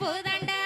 பூதாண்டா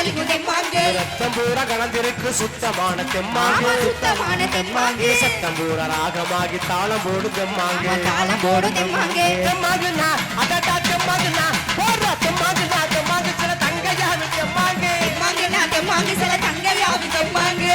ரத்தம்பூர கலந்திருக்கு சுத்தமான தெம்மாங்கு. சுத்தமான தெம்மாங்கு. சத்தம்பூர ராகமாகி தாளம் போடு தெம்மாங்கு. தாளம் போடு தெம்மாங்கு. தெம்மாங்குனா அதட்டா தெம்மாங்குனா போடுற தெம்மாங்குனா தெம்மாங்கு சில தங்கையாவி தெம்மாங்கு. தெம்மாங்குனா தெம்மாங்கு சில தங்கையாவி தெம்மாங்கு.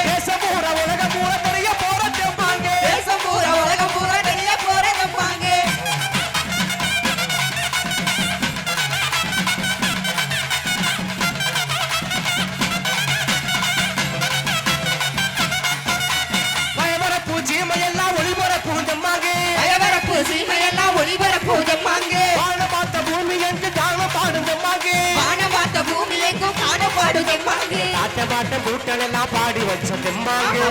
பாட்ட கூட்டம் எல்லாம் பாடி வச்ச தெம்மாங்க.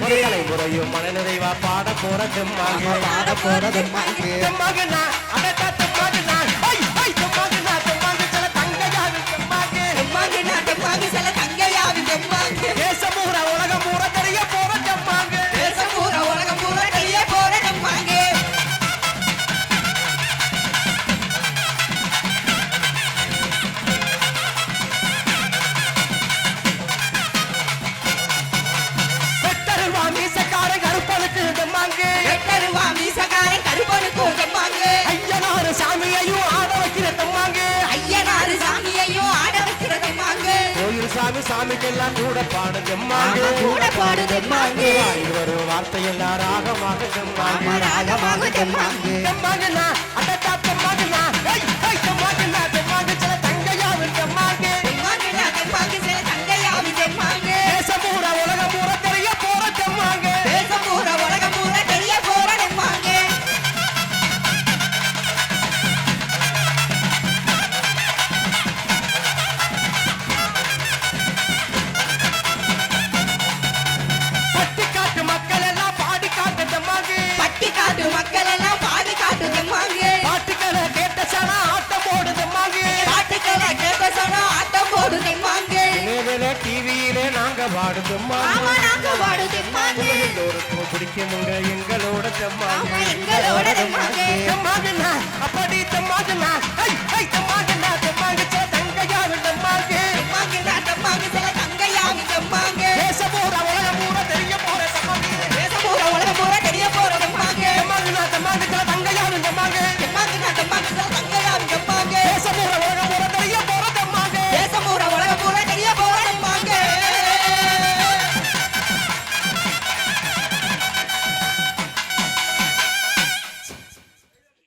முறைகளை முறையும் மனநிறைவா பாட போற தெம்மாங்க. பாட போற தெம்மாங்க. தெம்மாங்க நான் சாமி சாமிக்கெல்லாம் கூட பாடுதம்மாங்க. கூட பாடுதம்மாங்க. வரும் வார்த்தையெல்லாம் ராகமாக செம்மாங்க. ராகமாக செம்மாங்க. செம்மாங்கண்ணா அட்டா முக்கியமுங்க எங்களோட தம்மா எங்களோட தம்மா அப்படி தம்மா தம்மா